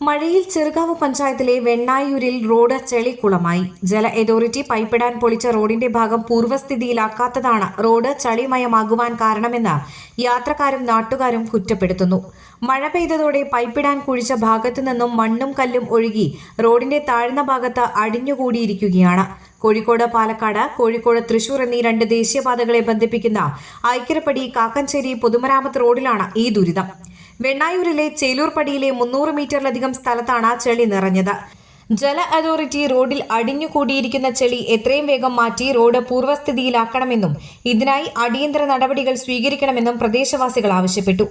മഴയിൽ ചെറുകാവ് പഞ്ചായത്തിലെ വെണ്ണായൂരിൽ റോഡ് ചെളിക്കുളമായി. ജല അതോറിറ്റി പൈപ്പിടാൻ പൊളിച്ച റോഡിന്റെ ഭാഗം പൂർവസ്ഥിതിയിലാക്കാത്തതാണ് റോഡ് ചളിമയമാകുവാൻ കാരണമെന്ന് യാത്രക്കാരും നാട്ടുകാരും കുറ്റപ്പെടുത്തുന്നു. മഴ പെയ്തതോടെ പൈപ്പിടാൻ കുഴിച്ച ഭാഗത്തു നിന്നും മണ്ണും കല്ലും ഒഴുകി റോഡിന്റെ താഴ്ന്ന ഭാഗത്ത് അടിഞ്ഞുകൂടിയിരിക്കുകയാണ്. കോഴിക്കോട് പാലക്കാട് കോഴിക്കോട് തൃശൂർ എന്നീ രണ്ട് ദേശീയപാതകളെ ബന്ധിപ്പിക്കുന്ന ഐക്കരപ്പടി കാക്കഞ്ചേരി പൊതുമരാമത്ത് റോഡിലാണ് ഈ ദുരിതം. വെണ്ണായൂരിലെ ചേലൂർപ്പടിയിലെ മുന്നൂറ് മീറ്ററിലധികം സ്ഥലത്താണ് ചെളി നിറഞ്ഞത്. ജല അതോറിറ്റി റോഡിൽ അടിഞ്ഞുകൂടിയിരിക്കുന്ന ചെളി എത്രയും വേഗം മാറ്റി റോഡ് പൂർവസ്ഥിതിയിലാക്കണമെന്നും ഇതിനായി അടിയന്തര നടപടികൾ സ്വീകരിക്കണമെന്നും പ്രദേശവാസികൾ ആവശ്യപ്പെട്ടു.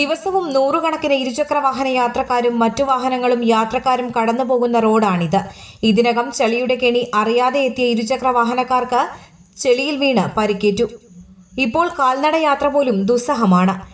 ദിവസവും നൂറുകണക്കിന് ഇരുചക്ര വാഹന യാത്രക്കാരും മറ്റു വാഹനങ്ങളും യാത്രക്കാരും കടന്നുപോകുന്ന റോഡാണിത്. ഇതിനകം ചെളിയുടെ കെണി അറിയാതെ എത്തിയ ഇരുചക്ര വാഹനക്കാർക്ക് ചെളിയിൽ വീണ് പരിക്കേറ്റു. ഇപ്പോൾ കാൽനട യാത്ര പോലും ദുസ്സഹമാണ്.